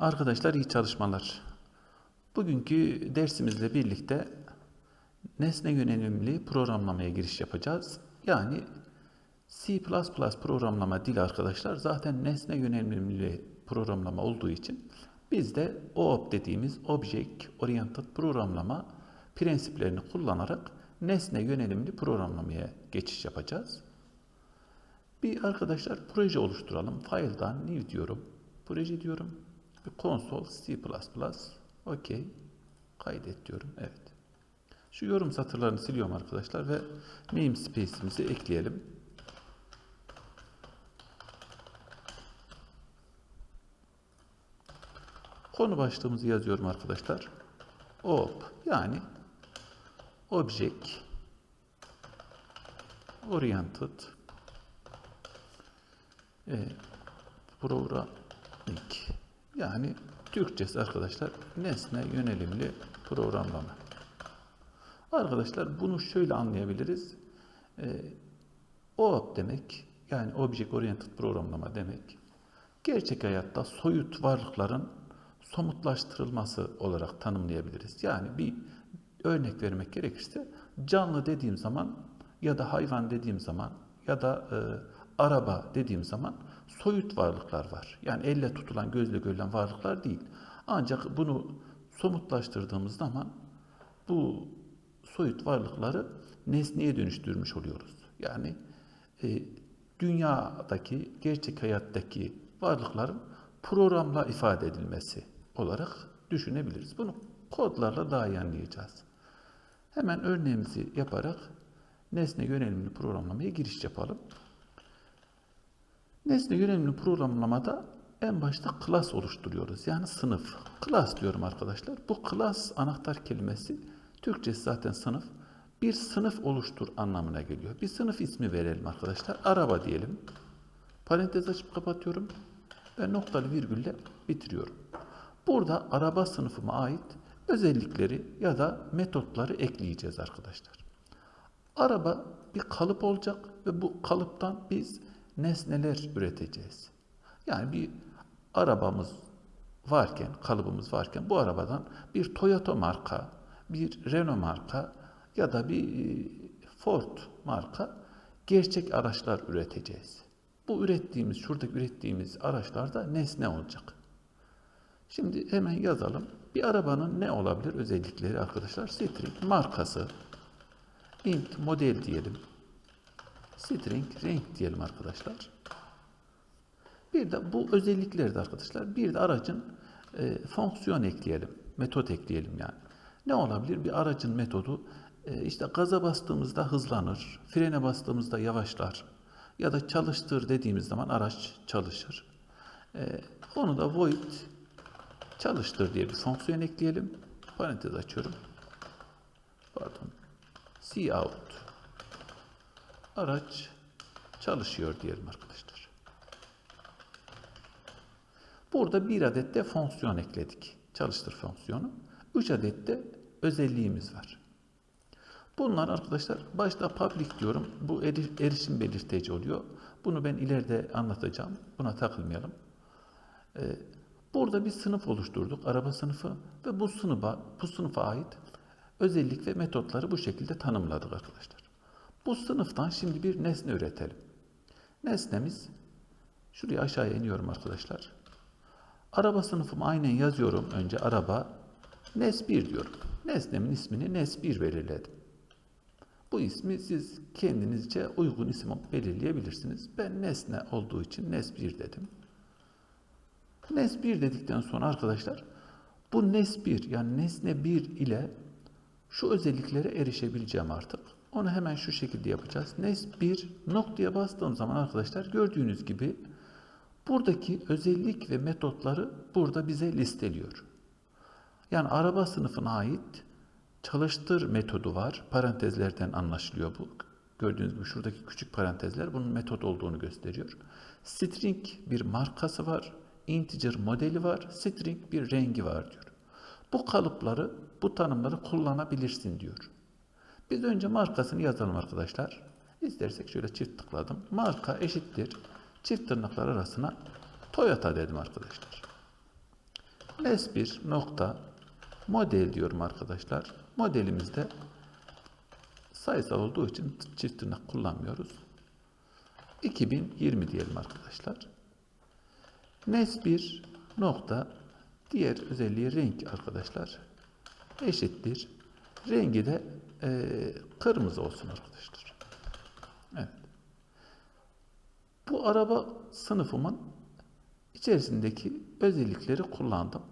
Arkadaşlar iyi çalışmalar. Bugünkü dersimizle birlikte nesne yönelimli programlamaya giriş yapacağız. Yani C++ programlama dili arkadaşlar zaten nesne yönelimli programlama olduğu için biz de OOP dediğimiz Object Oriented Programlama prensiplerini kullanarak nesne yönelimli programlamaya geçiş yapacağız. Bir arkadaşlar proje oluşturalım. File'dan new diyorum. Proje diyorum. Console C++. OK. Kaydet diyorum. Evet. Şu yorum satırlarını siliyorum arkadaşlar ve namespace'imizi ekleyelim. Konu başlığımızı yazıyorum arkadaşlar. OOP yani Object Oriented e, Programming yani Türkçesi arkadaşlar nesne yönelimli programlama. Arkadaşlar bunu şöyle anlayabiliriz. E, OOP demek yani Object Oriented Programlama demek gerçek hayatta soyut varlıkların somutlaştırılması olarak tanımlayabiliriz. Yani bir örnek vermek gerekirse canlı dediğim zaman ya da hayvan dediğim zaman ya da e, araba dediğim zaman soyut varlıklar var. Yani elle tutulan, gözle görülen varlıklar değil. Ancak bunu somutlaştırdığımız zaman bu soyut varlıkları nesneye dönüştürmüş oluyoruz. Yani e, dünyadaki, gerçek hayattaki varlıkların programla ifade edilmesi olarak düşünebiliriz. Bunu kodlarla daha iyi anlayacağız. Hemen örneğimizi yaparak nesne yönelimli programlamaya giriş yapalım. Nesne yönelimli programlamada en başta class oluşturuyoruz. Yani sınıf. Class diyorum arkadaşlar. Bu class anahtar kelimesi Türkçesi zaten sınıf. Bir sınıf oluştur anlamına geliyor. Bir sınıf ismi verelim arkadaşlar. Araba diyelim. Parantez açıp kapatıyorum ve noktalı virgülle bitiriyorum. Burada araba sınıfıma ait özellikleri ya da metotları ekleyeceğiz arkadaşlar. Araba bir kalıp olacak ve bu kalıptan biz nesneler üreteceğiz. Yani bir arabamız varken, kalıbımız varken bu arabadan bir Toyota marka, bir Renault marka ya da bir e, Ford marka gerçek araçlar üreteceğiz. Bu ürettiğimiz, şuradaki ürettiğimiz araçlarda nesne olacak. Şimdi hemen yazalım. Bir arabanın ne olabilir özellikleri arkadaşlar? String markası, int model diyelim. String renk diyelim arkadaşlar. Bir de bu özellikleri de arkadaşlar bir de aracın e, fonksiyon ekleyelim. Metot ekleyelim yani. Ne olabilir? Bir aracın metodu e, işte gaza bastığımızda hızlanır, frene bastığımızda yavaşlar ya da çalıştır dediğimiz zaman araç çalışır. E, onu da void çalıştır diye bir fonksiyon ekleyelim. Parantez açıyorum. Pardon. See out. Araç çalışıyor diyelim arkadaşlar. Burada bir adet de fonksiyon ekledik. Çalıştır fonksiyonu. Üç adet de özelliğimiz var. Bunlar arkadaşlar başta public diyorum. Bu erişim belirteci oluyor. Bunu ben ileride anlatacağım. Buna takılmayalım. Ee, burada bir sınıf oluşturduk. Araba sınıfı ve bu sınıfa, bu sınıfa ait özellik ve metotları bu şekilde tanımladık arkadaşlar. Bu sınıftan şimdi bir nesne üretelim. Nesnemiz şuraya aşağıya iniyorum arkadaşlar. Araba sınıfımı aynen yazıyorum. Önce araba nes1 diyorum. Nesnemin ismini nes1 belirledim. Bu ismi siz kendinizce uygun isim belirleyebilirsiniz. Ben nesne olduğu için nes1 dedim. Nes1 dedikten sonra arkadaşlar bu nes1 yani nesne 1 ile şu özelliklere erişebileceğim artık. Onu hemen şu şekilde yapacağız. Nes1 noktaya bastığım zaman arkadaşlar gördüğünüz gibi buradaki özellik ve metotları burada bize listeliyor. Yani araba sınıfına ait çalıştır metodu var. Parantezlerden anlaşılıyor bu. Gördüğünüz gibi şuradaki küçük parantezler bunun metot olduğunu gösteriyor. String bir markası var. Integer modeli var. String bir rengi var diyor. Bu kalıpları, bu tanımları kullanabilirsin diyor. Biz önce markasını yazalım arkadaşlar. İstersek şöyle çift tıkladım. Marka eşittir. Çift tırnaklar arasına Toyota dedim arkadaşlar. nes1 nokta model diyorum arkadaşlar. Modelimizde sayısal olduğu için çift tırnak kullanmıyoruz. 2020 diyelim arkadaşlar. Nes1 nokta diğer özelliği renk arkadaşlar. Eşittir. Rengi de eee, kırmızı olsun arkadaşlar. Evet. Bu araba sınıfımın içerisindeki özellikleri kullandım.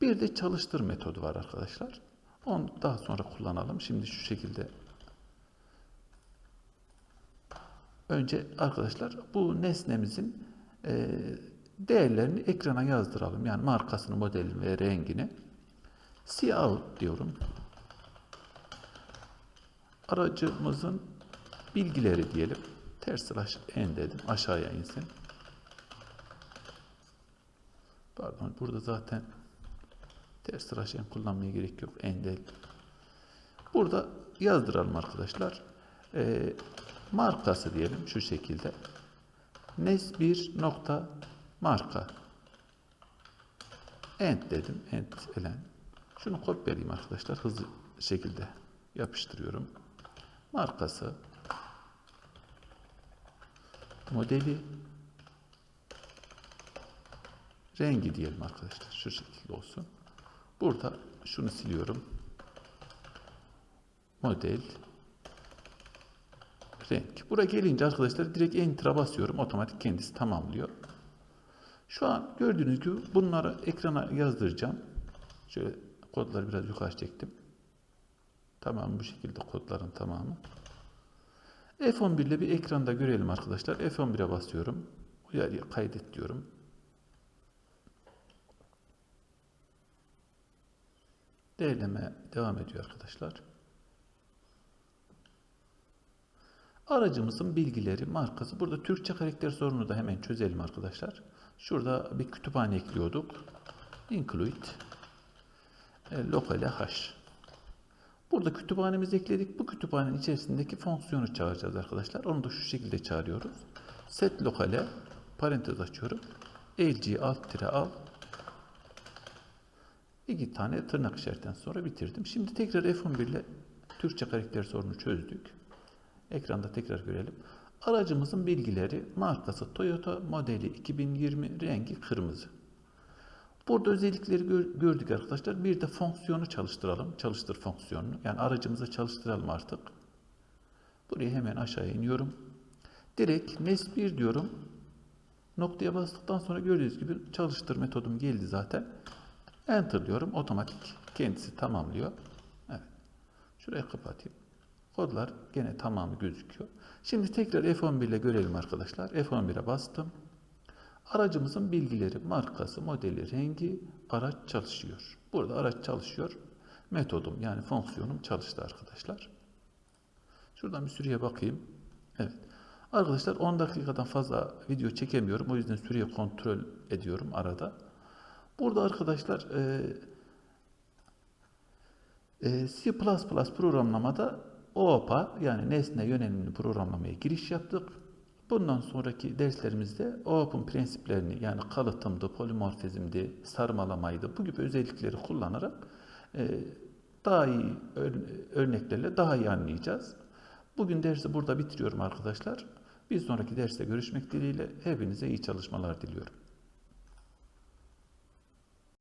Bir de çalıştır metodu var arkadaşlar. Onu daha sonra kullanalım. Şimdi şu şekilde. Önce arkadaşlar bu nesnemizin eee, değerlerini ekrana yazdıralım. Yani markasını, modelini ve rengini. Out diyorum. Aracımızın bilgileri diyelim. Ters slash n dedim. Aşağıya insin. Pardon burada zaten ters slash n kullanmaya gerek yok. N değil. Burada yazdıralım arkadaşlar. Ee, markası diyelim şu şekilde. Nes 1 nokta marka. End dedim. End elen. Şunu kopyalayayım arkadaşlar. Hızlı şekilde yapıştırıyorum. Markası. Modeli. Rengi diyelim arkadaşlar. Şu şekilde olsun. Burada şunu siliyorum. Model. Renk. Buraya gelince arkadaşlar direkt enter'a basıyorum. Otomatik kendisi tamamlıyor. Şu an gördüğünüz gibi bunları ekrana yazdıracağım. Şöyle kodları biraz yukarı çektim. Tamam bu şekilde kodların tamamı. F11 ile bir ekranda görelim arkadaşlar. F11'e basıyorum. Uyarıya kaydet diyorum. Değerleme devam ediyor arkadaşlar. Aracımızın bilgileri, markası. Burada Türkçe karakter sorunu da hemen çözelim arkadaşlar. Şurada bir kütüphane ekliyorduk. Include e, locale h. Burada kütüphanemizi ekledik. Bu kütüphanenin içerisindeki fonksiyonu çağıracağız arkadaşlar. Onu da şu şekilde çağırıyoruz. Set locale parantez açıyorum. lg alt tire al İki tane tırnak işaretinden sonra bitirdim. Şimdi tekrar F11 ile Türkçe karakter sorunu çözdük. Ekranda tekrar görelim. Aracımızın bilgileri markası Toyota modeli 2020 rengi kırmızı. Burada özellikleri gör- gördük arkadaşlar. Bir de fonksiyonu çalıştıralım. Çalıştır fonksiyonunu. Yani aracımızı çalıştıralım artık. Buraya hemen aşağıya iniyorum. Direkt NES1 diyorum. Noktaya bastıktan sonra gördüğünüz gibi çalıştır metodum geldi zaten. Enter diyorum. Otomatik kendisi tamamlıyor. Evet. Şurayı kapatayım. Kodlar gene tamamı gözüküyor. Şimdi tekrar F11 ile görelim arkadaşlar. F11'e bastım. Aracımızın bilgileri, markası, modeli, rengi, araç çalışıyor. Burada araç çalışıyor. Metodum yani fonksiyonum çalıştı arkadaşlar. Şuradan bir süreye bakayım. Evet. Arkadaşlar 10 dakikadan fazla video çekemiyorum. O yüzden süreyi kontrol ediyorum arada. Burada arkadaşlar e, e, C++ programlamada OOP'a yani nesne yönelimli programlamaya giriş yaptık. Bundan sonraki derslerimizde OOP'un prensiplerini yani kalıtımdı, polimorfizmdi, sarmalamaydı bu gibi özellikleri kullanarak e, daha iyi ör- örneklerle daha iyi anlayacağız. Bugün dersi burada bitiriyorum arkadaşlar. Bir sonraki derste görüşmek dileğiyle hepinize iyi çalışmalar diliyorum.